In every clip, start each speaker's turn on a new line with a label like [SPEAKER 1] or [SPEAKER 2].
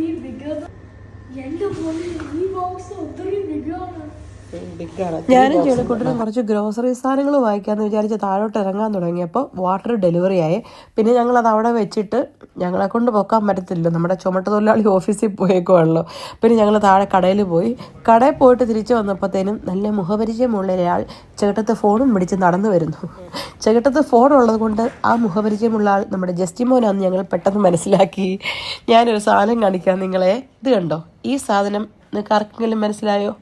[SPEAKER 1] be bigger. എന്റെ പോലെ ഈ ബോക്സ് ഒത്തിരി ബിഗാണ്
[SPEAKER 2] ഞാനും ചെളിക്കുട്ടനും കുറച്ച് ഗ്രോസറി സാധനങ്ങൾ വാങ്ങിക്കാമെന്ന് വിചാരിച്ച് താഴോട്ട് ഇറങ്ങാൻ തുടങ്ങിയപ്പോൾ വാട്ടർ ഡെലിവറി ആയി. പിന്നെ ഞങ്ങൾ അത് അവിടെ വെച്ചിട്ട് ഞങ്ങളെ കൊണ്ട് പൊക്കാൻ പറ്റത്തില്ല. നമ്മുടെ ചുമട്ട് തൊഴിലാളി ഓഫീസിൽ പോയേക്കുവാണല്ലോ. പിന്നെ ഞങ്ങൾ താഴെ കടയിൽ പോയി. കടയിൽ പോയിട്ട് തിരിച്ചു വന്നപ്പോഴത്തേനും നല്ല മുഖപരിചയമുള്ള ഒരാൾ ചെകിട്ടത്ത് ഫോണും പിടിച്ച് നടന്നു വരുന്നു. ചെകിട്ടത്ത് ഫോൺ ഉള്ളത് കൊണ്ട് ആ മുഖപരിചയമുള്ള ആൾ നമ്മുടെ ജസ്റ്റിമോനാന്ന് ഞങ്ങൾ പെട്ടെന്ന് മനസ്സിലാക്കി. ഞാനൊരു സാധനം കാണിക്കാം നിങ്ങളെ. ഇത് കണ്ടോ? ഈ സാധനം നിങ്ങൾക്ക് ആർക്കെങ്കിലും മനസ്സിലായോ?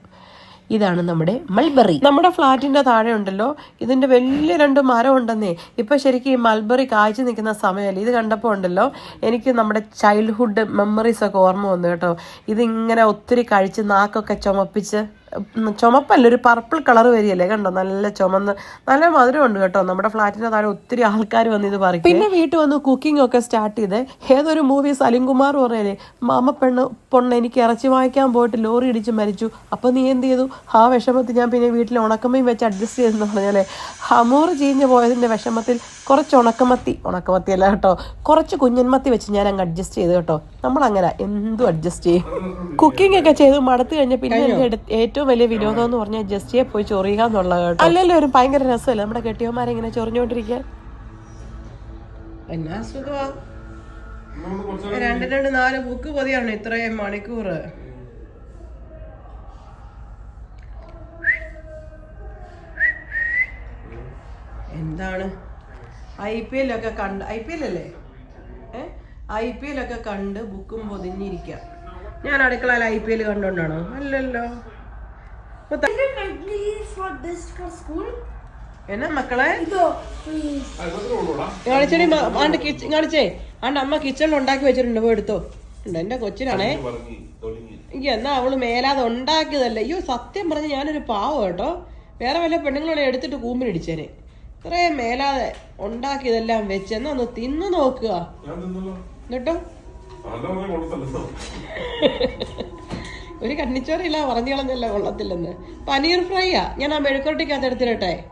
[SPEAKER 2] ഇതാണ് നമ്മുടെ മൾബറി. നമ്മുടെ ഫ്ലാറ്റിന്റെ താഴെ ഉണ്ടല്ലോ. ഇതിന്റെ വലിയ രണ്ട് മരം ഉണ്ടെന്നേ. ഇപ്പൊ ശരിക്കും ഈ മൾബറി കാഴ്ച നിൽക്കുന്ന സമയമല്ലേ? ഇത് കണ്ടപ്പോൾ ഉണ്ടല്ലോ. എനിക്ക് നമ്മുടെ ചൈൽഡ്ഹുഡ് മെമ്മറീസ് ഒക്കെ ഓർമ്മ വന്നു കേട്ടോ. ഇതിങ്ങനെ ഒത്തിരി കഴിച്ച് നാക്കൊക്കെ ചുമപ്പിച്ച് ചുമപ്പല്ല ഒരു പർപ്പിൾ കളർ വരികയല്ലേ കണ്ടോ? നല്ല ചുമന്ന് നല്ല മധുരമുണ്ട് കേട്ടോ. നമ്മുടെ ഫ്ലാറ്റിന്റെ താഴെ ഒത്തിരി ആൾക്കാർ വന്ന് ഇത് പറയും പിന്നെ വീട്ടിൽ വന്ന് കുക്കിംഗ് ഒക്കെ സ്റ്റാർട്ട് ചെയ്ത് ഏതൊരു മൂവി സലിംകുമാർ പറയലേ മാമ പെണ്ണ് പൊണ്ണ് എനിക്ക് ഇറച്ചി വാങ്ങിക്കാൻ പോയിട്ട് ലോറി ഇടിച്ച് മരിച്ചു. അപ്പോൾ നീ എന്ത് ചെയ്തു? ആ വിഷമത്തിൽ ഞാൻ പിന്നെ വീട്ടിൽ ഉണക്കമ്മയും വെച്ച് അഡ്ജസ്റ്റ് ചെയ്തെന്ന് പറഞ്ഞാലേ ഹമൂർ ചീഞ്ഞ് പോയതിന്റെ വിഷമത്തിൽ കുറച്ച് ഉണക്കമത്തി ഉണക്കമത്തി അല്ല കേട്ടോ കുറച്ച് കുഞ്ഞന്മത്തി വെച്ച് ഞാൻ അങ്ങ് അഡ്ജസ്റ്റ് ചെയ്ത് കേട്ടോ. നമ്മളങ്ങനെ എന്തും അഡ്ജസ്റ്റ് ചെയ്യും. കുക്കിംഗ് ഒക്കെ ചെയ്ത് മടുത്തു കഴിഞ്ഞ പിന്നെ ഏറ്റവും വലിയ വിനോദം എന്ന് പറഞ്ഞാൽ ജസ്റ്റിയെ പോയി ചൊറിയുക എന്നുള്ളത് കേട്ടോ. അല്ലല്ലോ ഒരു ഭയങ്കര രസമല്ലേ? നമ്മുടെ കെട്ടിയന്മാരെ ഇങ്ങനെ ചൊറിഞ്ഞോണ്ടിരിക്കാൻ എന്നാ സുഖമാ? രണ്ട് രണ്ട് നാല് ബുക്ക് പൊതിയാണ് ഇത്രയും മണിക്കൂർ എന്താണ്? ഐ പി എൽ ഒക്കെ കണ്ട് ഐ പി എൽ അല്ലേ ഐ പി എൽ ഒക്കെ കണ്ട് ബുക്കും പൊതിഞ്ഞിരിക്കാം. ഞാൻ അടുക്കളയിൽ ഐ പി എൽ കണ്ടോണ്ടാണോ? അല്ലല്ലോ. എന്നാ മക്കളെ. കാണിച്ചേ കാണിച്ചേ. ആണ്ട് അമ്മ കിച്ചണിൽ ഉണ്ടാക്കി വെച്ചിട്ടുണ്ട് പോയി എടുത്തോ. ഉണ്ട് എന്റെ കൊച്ചിനാണേ. എന്നാ അവൾ മേലാതെ ഉണ്ടാക്കിയതല്ല. അയ്യോ സത്യം പറഞ്ഞ് ഞാനൊരു പാവം കേട്ടോ. വേറെ വല്ല പെണ്ണുങ്ങളോടെ എടുത്തിട്ട് കൂമ്പിനിടിച്ചേനെ ഇത്രയും മേലാതെ ഉണ്ടാക്കിയതെല്ലാം വെച്ച് എന്നാ ഒന്ന് തിന്നു നോക്കുക. എന്നിട്ടോ? ഒരു കണ്ണിച്ചോറില്ല പറഞ്ഞു കളഞ്ഞല്ല കൊള്ളത്തില്ലെന്ന്. പനീർ ഫ്രൈയാ. ഞാൻ ആ മെഴുക്കുരട്ടിക്കകത്ത് എടുത്തിരട്ടെ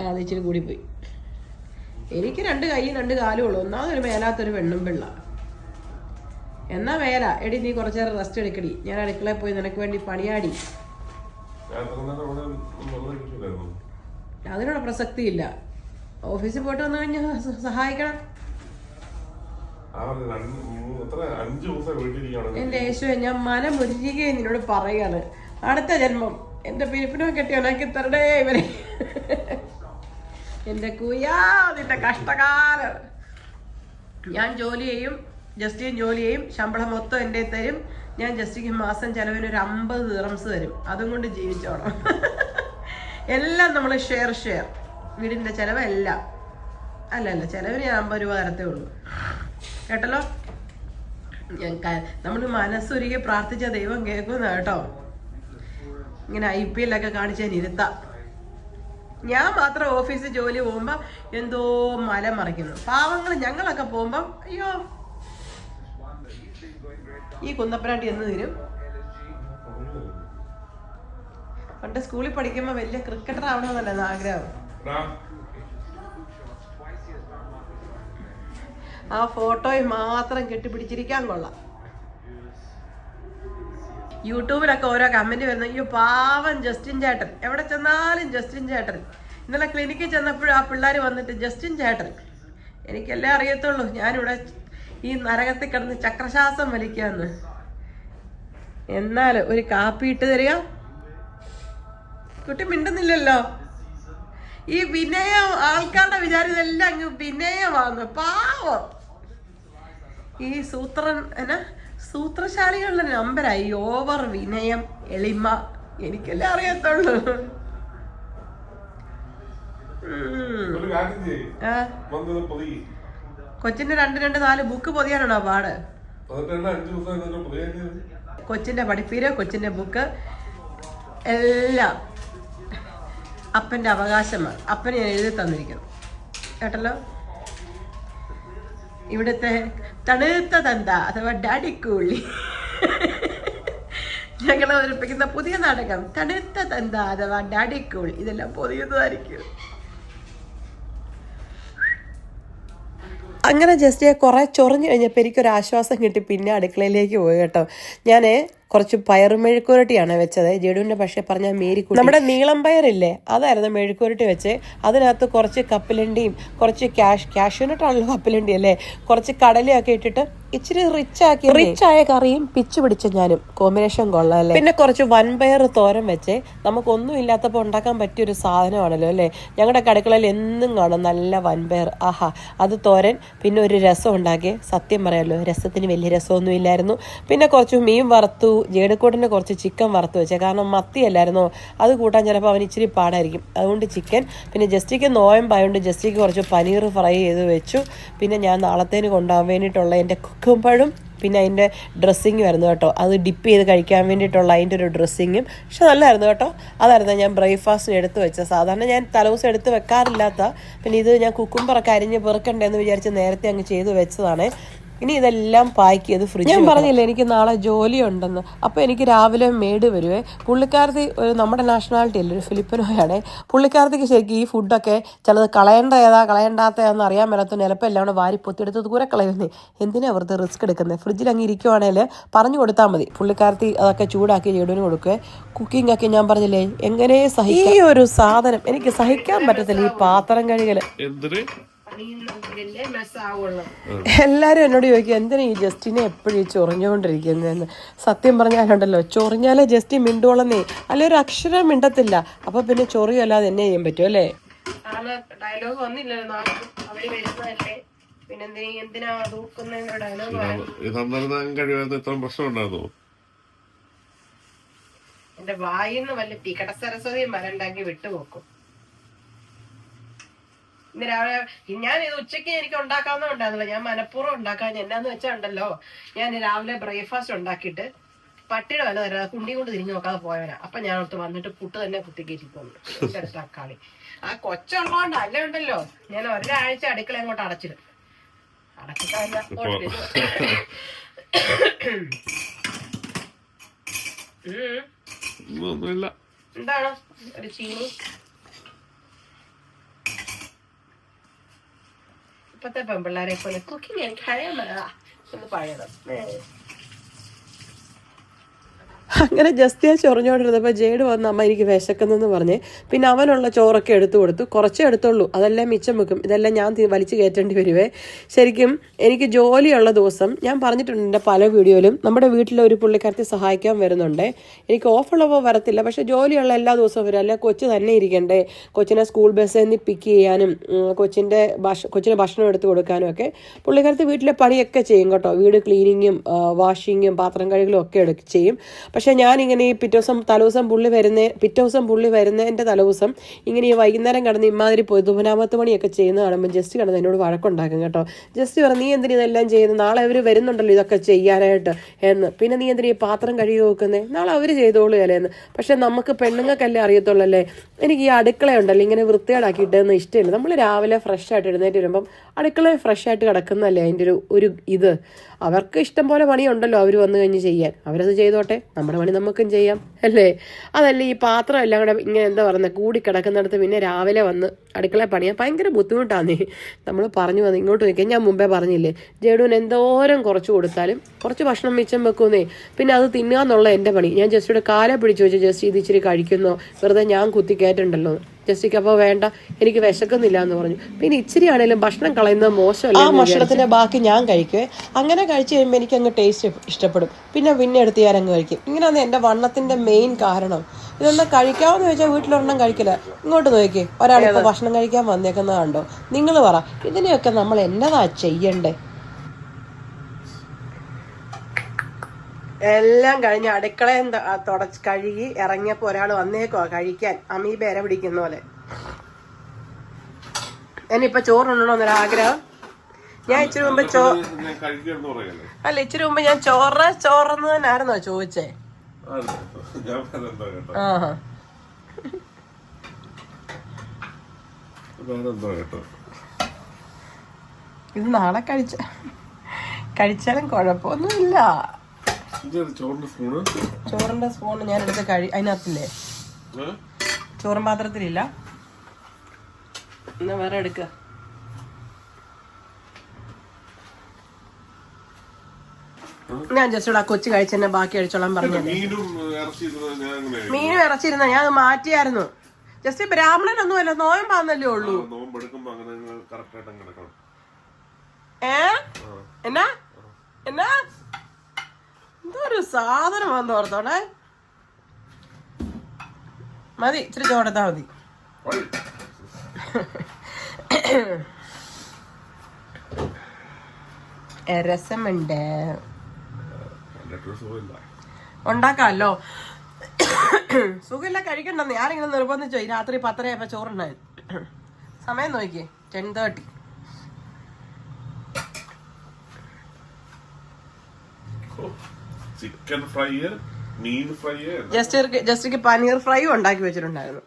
[SPEAKER 2] ആ അത് ഇച്ചിരി കൂടി പോയി. എനിക്ക് രണ്ട് കൈയും രണ്ട് കാലും ഉള്ളു. ഒന്നാമതൊരു മേലാത്തൊരു പെണ്ണും പിള്ള എന്നാ മേല? എടി നീ കുറച്ചേരം റെസ്റ്റ് എടുക്കടി. ഞാൻ അടുക്കളയിൽ പോയി നിനക്ക് വേണ്ടി പണിയാടി. അതിനുള്ള പ്രസക്തി ഇല്ല ഓഫീസിൽ പോയിട്ട് വന്നു കഴിഞ്ഞാൽ സ- എന്റെ യേശുവെ ഞാൻ മനം നിന്നോട് പറയാണ് അടുത്ത ജന്മം. എന്റെ പിരിപ്പിനോ കെട്ടിയോനാക്കി തരടേ ഇവരെ. എന്റെ കുയാ നിന്റെ കഷ്ടകാലം. ഞാൻ ജോലി ചെയ്യും ജസ്റ്റിൻ ജോലി ചെയ്യും. ശമ്പളം മൊത്തം എന്റെ തരും. ഞാൻ ജസ്റ്റിക്ക് മാസം ചെലവിന് ഒരു അമ്പത് ദിറംസ് തരും. അതും കൊണ്ട് ജീവിച്ചോണം. എല്ലാം നമ്മൾ ഷെയർ ഷെയർ വീടിന്റെ ചെലവ് എല്ലാം അല്ല അല്ല ചെലവിന് ഞാൻ അമ്പത് രൂപ തരത്തേ ഉള്ളൂ. കേട്ടല്ലോ? നമ്മൾ മനസ്സൊരുക്കി പ്രാർത്ഥിച്ച ദൈവം കേൾക്കുന്ന കേട്ടോ. ഇങ്ങനെ ഐ പി എല്ലൊക്കെ കാണിച്ച് ഞാൻ ഇരുത്താം ഞാൻ മാത്രം ഓഫീസിൽ ജോലി പോകുമ്പോ എന്തോ മല മറിക്കുന്നു. പാവങ്ങൾ ഞങ്ങളൊക്കെ പോകുമ്പോ അയ്യോ ഈ കുന്നപ്പനാട്ടി എന്ന് തരും. പണ്ട് സ്കൂളിൽ പഠിക്കുമ്പോ വലിയ ക്രിക്കറ്റർ ആവണമെന്നല്ല ആഗ്രഹം? ആ ഫോട്ടോയിൽ മാത്രം കെട്ടിപ്പിടിച്ചിരിക്കാൻ കൊള്ളാം. യൂട്യൂബിലൊക്കെ ഓരോ കമന്റ് വരുന്നു അയ്യോ പാവം ജസ്റ്റിൻ ചേട്ടൻ. എവിടെ ചെന്നാലും ജസ്റ്റിൻ ചേട്ടൻ. ഇന്നലെ ക്ലിനിക്കിൽ ചെന്നപ്പോഴും ആ പിള്ളേർ വന്നിട്ട് ജസ്റ്റിൻ ചേട്ടൻ. എനിക്കെല്ലാം അറിയത്തുള്ളൂ ഞാനിവിടെ ഈ നരകത്തിൽ കിടന്ന് ചക്രശ്വാസം വലിക്കാന്ന്. എന്നാൽ ഒരു കാപ്പി ഇട്ട് തരിക. കുട്ടി മിണ്ടുന്നില്ലല്ലോ. ഈ വിനയം ആൾക്കാരുടെ വിചാരം ഇതെല്ലാം അങ്ങ് വിനയമാണ് പാവം. ഈ സൂത്രൻ എന്നാ സൂത്രശാലികളുടെ നമ്പരായി ഓവർ വിനയം എളിമ എനിക്കല്ലേ അറിയത്തുള്ളൂ. കൊച്ചിന്റെ രണ്ട് രണ്ട് നാല് ബുക്ക് പൊതിയാനാണോ പാട്? കൊച്ചിന്റെ പഠിപ്പീര് കൊച്ചിന്റെ ബുക്ക് എല്ലാം. അപ്പന്റെ അവകാശമാണ് അപ്പനെ ഞാൻ എഴുതി തന്നിരിക്കുന്നു. കേട്ടല്ലോ? ഇവിടുത്തെ തണുത്ത തന്ത അഥവാ ഡാഡിക്കൂളി ഞങ്ങൾ അവതരിപ്പിക്കുന്ന പുതിയ നാടകം. തണുത്ത തന്ത അഥവാ ഡാഡിക്കൂൾ ഇതെല്ലാം പുതിയതായിരിക്കും അങ്ങനെ ജസ്റ്റ് കുറെ ചൊറിഞ്ഞു കഴിഞ്ഞപ്പോൾ എനിക്കൊരു ആശ്വാസം കിട്ടി. പിന്നെ അടുക്കളയിലേക്ക് പോയി കേട്ടോ. ഞാൻ കുറച്ച് പയർ മെഴുക്കുരട്ടിയാണ് വെച്ചത്. ജഡുവിന്റെ പക്ഷേ പറഞ്ഞാൽ മേരി നമ്മുടെ നീളം പയറില്ലേ? അതായിരുന്നു മെഴുക്കുരട്ടി വെച്ച്. അതിനകത്ത് കുറച്ച് കപ്പലണ്ടിയും കുറച്ച് ക്യാഷ് ക്യാഷ്യൂനട്ടാണല്ലോ കപ്പലണ്ടി അല്ലേ കുറച്ച് കടലയൊക്കെ ഇട്ടിട്ട് ഇച്ചിരി റിച്ച് ആക്കി റിച്ച് ആയ കറിയും പിച്ചു പിടിച്ച ഞാനും. കോമ്പിനേഷൻ കൊള്ളാം പിന്നെ കുറച്ച് വൻപയർ തോരൻ വെച്ച്. നമുക്കൊന്നും ഇല്ലാത്തപ്പോൾ ഉണ്ടാക്കാൻ പറ്റിയ ഒരു സാധനമാണല്ലോ അല്ലേ? ഞങ്ങളുടെ കടുക്കളയിൽ എന്നും കാണും നല്ല വൻപയർ ആഹാ. അത് തോരൻ പിന്നെ ഒരു രസം ഉണ്ടാക്കി സത്യം പറയാമല്ലോ രസത്തിന് വലിയ രസമൊന്നും ഇല്ലായിരുന്നു. പിന്നെ കുറച്ച് മീൻ വറുത്തു ജേടക്കൂട്ടിന് കുറച്ച് ചിക്കൻ വറുത്തു വെച്ചേ. കാരണം മത്തിയല്ലായിരുന്നോ? അത് കൂട്ടാൻ ചിലപ്പോൾ അവൻ ഇച്ചിരി പാടായിരിക്കും. അതുകൊണ്ട് ചിക്കൻ പിന്നെ ജസ്റ്റിക്ക് നോയമ്പായതുകൊണ്ട് ജസ്റ്റിക്ക് കുറച്ച് പനീർ ഫ്രൈ ചെയ്ത് വെച്ചു. പിന്നെ ഞാൻ നാളത്തേന് കൊണ്ടുപോകാൻ വേണ്ടിയിട്ടുള്ള എന്റെ കുക്കുമ്പഴും പിന്നെ അതിന്റെ ഡ്രസ്സിങ് വരുന്നു കേട്ടോ. അത് ഡിപ്പ് ചെയ്ത് കഴിക്കാൻ വേണ്ടിയിട്ടുള്ള അതിന്റെ ഒരു ഡ്രസ്സിങ്ങും പക്ഷെ നല്ലതായിരുന്നു കേട്ടോ. അതായിരുന്നു ഞാൻ ബ്രേക്ക്ഫാസ്റ്റിന് എടുത്ത് വെച്ചത്. സാധാരണ ഞാൻ തലേദിവസം എടുത്ത് വെക്കാറില്ലാത്ത പിന്നെ ഇത് ഞാൻ കുക്കുംബറൊക്കെ അരിഞ്ഞ് പെറുക്കണ്ടേ എന്ന് വിചാരിച്ച് നേരത്തെ അങ്ങ് ചെയ്ത് വെച്ചതാണ്. ഇനി ഇതെല്ലാം പാക്ക് ചെയ്ത് ഫ്രിഡ്ജ് ഞാൻ പറഞ്ഞില്ലേ എനിക്ക് നാളെ ജോലി ഉണ്ടെന്ന് അപ്പോൾ എനിക്ക് രാവിലെ മേട് വരുവേ. പുള്ളിക്കാരത്തി ഒരു നമ്മുടെ നാഷണാലിറ്റി അല്ലേ ഒരു ഫിലിപ്പിനോയാണ്. പുള്ളിക്കാരത്തിക്ക് ശരിക്കും ഈ ഫുഡൊക്കെ ചിലത് കളയേണ്ട ഏതാ കളയേണ്ടാത്തതാണെന്ന് അറിയാൻ മേലാത്ത നിലപ്പം എല്ലാം കൂടെ വാരി പൊത്തിയെടുത്ത് ദൂരെ കളയുന്നേ. എന്തിനാ വെറുതെ റിസ്ക് എടുക്കുന്നത് ഫ്രിഡ്ജിൽ അങ്ങ് ഇരിക്കുവാണെങ്കിൽ പറഞ്ഞു കൊടുത്താൽ മതി. പുള്ളിക്കാരത്തി അതൊക്കെ ചൂടാക്കി ചേടുവിന് കൊടുക്കുക കുക്കിംഗ് ഒക്കെ ഞാൻ പറഞ്ഞില്ലേ എങ്ങനെ സഹിക്കും? ഈ ഒരു സാധനം എനിക്ക് സഹിക്കാൻ പറ്റത്തില്ല ഈ പാത്രം കഴുകൽ എല്ലാരും എന്നോട് ചോദിക്കും എന്തിനാ ഈ ജസ്റ്റിനെ എപ്പോഴും ഈ ചൊറിഞ്ഞുകൊണ്ടിരിക്കുന്നതെന്ന്? സത്യം പറഞ്ഞാലുണ്ടല്ലോ ചൊറിഞ്ഞാലേ ജസ്റ്റി മിണ്ടുവളന്നേ. അല്ലെ ഒരു അക്ഷരം മിണ്ടത്തില്ല. അപ്പൊ പിന്നെ ചൊറിയല്ലാതെ എന്നെ ചെയ്യാൻ പറ്റും അല്ലേ?
[SPEAKER 3] ഡയലോഗ് വന്നില്ലല്ലോ നാളെ. അവർ വരുന്നതല്ലേ. പിന്നെ എന്തിനാ ഡയലോഗ്
[SPEAKER 4] പ്രശ്നം ഉണ്ടായിരുന്നു
[SPEAKER 3] എന്റെ വായിന്ന് വല്ല പികട സരസ്വതിയും മരണ്ടാക്കി വിട്ടുപോക്കും. ഇന്ന് രാവിലെ ഞാൻ ഇത് ഉച്ചയ്ക്ക് എനിക്ക് ഉണ്ടാക്കാവുന്ന ഉണ്ടായിരുന്നില്ല. ഞാൻ മനഃപൂർവം ഉണ്ടാക്കാൻ എന്നാന്ന് വെച്ചാൽ ഉണ്ടല്ലോ. ഞാൻ രാവിലെ ബ്രേക്ക്ഫാസ്റ്റ് ഉണ്ടാക്കിയിട്ട് പട്ടിയുടെ വില തരാതെ കുണ്ടി കൊണ്ട് തിരിഞ്ഞു നോക്കാതെ പോയവരാ അപ്പൊ ഞാൻ അടുത്ത് വന്നിട്ട് പുട്ട് തന്നെ എന്റെ അടുത്ത് തക്കാളി ആ കൊച്ചുള്ളതുകൊണ്ട് അല്ല ഉണ്ടല്ലോ. ഞാൻ ഒരാഴ്ച അടുക്കള അങ്ങോട്ട് അടച്ചിടും. അടച്ചിട്ടല്ല എന്താണ് ഒരു ചീനി? ഇപ്പത്തെ പെൺപിള്ളേരെ പോലെ കുക്കിംഗ് എനിക്കറിയാൻ ഒന്ന് പഴയത്
[SPEAKER 2] അങ്ങനെ ജസ്റ്റ് ഞാൻ ചൊറിഞ്ഞോണ്ടിരുന്നപ്പോൾ ജേഡ് വന്ന് അമ്മ എനിക്ക് വിശക്കുന്നെന്ന് പറഞ്ഞ് പിന്നെ അവനുള്ള ചോറൊക്കെ എടുത്തു കൊടുത്തു. കുറച്ചേ എടുത്തുള്ളൂ. അതെല്ലാം മിച്ചം വെക്കും. ഇതെല്ലാം ഞാൻ വലിച്ചു കയറ്റേണ്ടി വരുവേ. ശരിക്കും എനിക്ക് ജോലിയുള്ള ദിവസം ഞാൻ പറഞ്ഞിട്ടുണ്ട് എന്റെ പല വീഡിയോയിലും നമ്മുടെ വീട്ടിലെ ഒരു പുള്ളിക്കാരത്തെ സഹായിക്കാൻ വരുന്നുണ്ട്. എനിക്ക് ഓഫുള്ളപ്പോൾ വരത്തില്ല. പക്ഷേ ജോലിയുള്ള എല്ലാ ദിവസവും വരും. അല്ലെ കൊച്ചു തന്നെ ഇരിക്കണ്ടേ? കൊച്ചിനെ സ്കൂൾ ബസ്സിൽ നിന്ന് പിക്ക് ചെയ്യാനും കൊച്ചിന്റെ ഭക്ഷ കൊച്ചിന് ഭക്ഷണം എടുത്ത് കൊടുക്കാനും ഒക്കെ പുള്ളിക്കാരത്ത് വീട്ടിലെ പണിയൊക്കെ ചെയ്യും കേട്ടോ. വീട് ക്ലീനിങ്ങും വാഷിങ്ങും പാത്രം കഴുകലും ഒക്കെ ചെയ്യും. പക്ഷേ ഞാനിങ്ങനെ ഈ പിറ്റേ ദിവസം തലേദിവസം പുള്ളി വരുന്ന പിറ്റേ ദിവസം പുള്ളി വരുന്നതിന്റെ തലേദിവസം ഇങ്ങനെ ഈ വൈകുന്നേരം കിടന്ന് ഇമാതിരി പൊതുമനാമത്ത് പണിയൊക്കെ ചെയ്യുന്ന കാണുമ്പോൾ ജസ്റ്റ് കിടന്ന് എന്നോട് വഴക്കുണ്ടാക്കും കേട്ടോ. ജസ്റ്റ് പറഞ്ഞു നീ എന്തിനാ ഇതെല്ലാം ചെയ്യുന്നത്? നാളെ അവർ വരുന്നുണ്ടല്ലോ ഇതൊക്കെ ചെയ്യാനായിട്ട്. എന്ന്. പിന്നെ നീ എന്തിനാ പാത്രം കഴുകി വെക്കുന്നേ? നാളെ അവർ ചെയ്തോളൂ അല്ലേന്ന് പക്ഷേ നമുക്ക് പെണ്ണുങ്ങൾക്കല്ലേ അറിയത്തുള്ളല്ലേ? എനിക്ക് ഈ അടുക്കളയുണ്ടല്ലോ ഇങ്ങനെ വൃത്തിയാടാക്കിയിട്ടെന്ന് ഇഷ്ടമില്ല. നമ്മൾ രാവിലെ ഫ്രഷ് ആയിട്ട് എഴുന്നേറ്റ് വരുമ്പം അടുക്കള ഫ്രഷ് ആയിട്ട് കിടക്കുന്നതല്ലേ അതിന്റെ ഒരു ഒരു ഇത്? അവർക്ക് ഇഷ്ടം പോലെ പണിയുണ്ടല്ലോ അവർ വന്നു കഴിഞ്ഞ് ചെയ്യാൻ. അവരത് ചെയ്തോട്ടെ നമ്മുടെ പണി നമുക്കും ചെയ്യാം അല്ലേ? അതല്ല ഈ പാത്രം എല്ലാം കൂടെ ഇങ്ങനെ എന്താ പറയുന്നത് കൂടി കിടക്കുന്നിടത്ത് പിന്നെ രാവിലെ വന്ന് അടുക്കള പണിയാൻ ഭയങ്കര ബുദ്ധിമുട്ടാന്നേ. നമ്മൾ പറഞ്ഞു വന്ന് ഇങ്ങോട്ട് വയ്ക്കാൻ ഞാൻ മുമ്പേ പറഞ്ഞില്ലേ ജേഡുവിന് എന്തോരം കുറച്ച് കൊടുത്താലും കുറച്ച് ഭക്ഷണം മിച്ചം വെക്കുന്നേ. പിന്നെ അത് തിന്നുക എന്നുള്ള എന്റെ പണി. ഞാൻ ജസ്റ്റിയുടെ കാലം പിടിച്ചു വെച്ച് ജസ്റ്റ് ഇത് ഇച്ചിരി കഴിക്കുന്നോ. വെറുതെ ഞാൻ കുത്തി കയറ്റുണ്ടല്ലോ. ജസ്റ്റിക്ക് അപ്പോൾ വേണ്ട എനിക്ക് വിശക്കുന്നില്ല എന്ന് പറഞ്ഞു. പിന്നെ ഇച്ചിരി ആണെങ്കിലും ഭക്ഷണം കളയുന്നത് മോശമല്ല ആ ഭക്ഷണത്തിന്റെ ബാക്കി ഞാൻ കഴിക്കുവേ. അങ്ങനെ കഴിച്ചു കഴിയുമ്പോൾ എനിക്ക് അങ്ങ് ടേസ്റ്റ് ഇഷ്ടപ്പെടും. പിന്നെ പിന്നെ എടുത്ത് ഞാൻ അങ്ങ് കഴിക്കും. ഇങ്ങനെയാണ് എന്റെ വണ്ണത്തിന്റെ മെയിൻ കാരണം. ഇതൊന്നും കഴിക്കാമെന്ന് ചോദിച്ചാൽ വീട്ടിലൊരെണ്ണം കഴിക്കില്ല. ഇങ്ങോട്ട് നോക്കി ഒരാളിപ്പോൾ ഭക്ഷണം കഴിക്കാൻ വന്നേക്കുന്നത് കണ്ടോ? നിങ്ങൾ പറ. ഇതിനെയൊക്കെ നമ്മൾ എന്നതാ ചെയ്യണ്ടേ? എല്ലാം കഴിഞ്ഞ് അടുക്കളയും തുടച്ച് കഴുകി ഇറങ്ങിയപ്പോ ഒരാൾ വന്നേക്കുവാ കഴിക്കാൻ. അമീബ ഇര പിടിക്കുന്ന പോലെ. ഞാനിപ്പൊ ചോറുണ്ടോ ആഗ്രഹം ഞാൻ ഇച്ചിരി മുമ്പ് ചോ
[SPEAKER 4] ഞാൻ കഴിക്കുമെന്ന് പറയല്ലേ?
[SPEAKER 2] അല്ല ഇച്ചിരി മുമ്പ് ഞാൻ ചോറ് ചോറെന്ന് തന്നെയായിരുന്നോ ചോദിച്ചേ? ഇത് നാളെ കഴിച്ച കഴിച്ചാലും കുഴപ്പമൊന്നുമില്ല.
[SPEAKER 4] ഇതൊരു ചോറിന്റെ
[SPEAKER 2] സ്പൂൺ ഞാൻ എടുത്ത് കഴി അതിനകത്തില്ലേ? ചോറും പാത്രത്തിലില്ല. എന്നാ വേറെ എടുക്കുക ഞാൻ ജസ്റ്റ് ഇവിടെ ആ കൊച്ചു കഴിച്ചെന്നെ ബാക്കി കഴിച്ചോളാൻ പറഞ്ഞു
[SPEAKER 4] മീനും ഇറച്ചി ഇരുന്നത് ഞാൻ അങ്ങനെ കഴിക്കും.
[SPEAKER 2] മീനും ഇറച്ചിരുന്ന ഞാൻ അത് മാറ്റിയായിരുന്നു. ജസ്റ്റ് ബ്രാഹ്മണനൊന്നുമല്ല നോയമ്പാന്നല്ലേ ഉള്ളൂ.
[SPEAKER 4] നോമ്പെടുക്കുമ്പോ അങ്ങനെ കറക്റ്റ് ആയിട്ട്
[SPEAKER 2] ഏ? എന്നാ? എന്നാ? എന്തൊരു സാധനം വന്ന് ഓർത്തോടെ. മതി ഇച്ചിരി ചോടത്താ മതി.
[SPEAKER 4] ഓയ്.
[SPEAKER 2] രസമുണ്ട്. ഉണ്ടാക്കാമല്ലോ. സുഖമില്ല കഴിക്കണ്ടെന്ന് ഞാനിങ്ങനെ നിർബന്ധിച്ചോ. ഈ രാത്രി പത്തരയപ്പോ ചോറുണ്ടായി. സമയം നോക്കിയേ. Ten thirty.
[SPEAKER 4] ചിക്കൻ ഫ്രൈ മീൻ ഫ്രൈ
[SPEAKER 2] ജസ്റ്റ് ജസ്റ്റിക്ക് പനീർ ഫ്രൈ ഉണ്ടാക്കി വെച്ചിട്ടുണ്ടായിരുന്നു.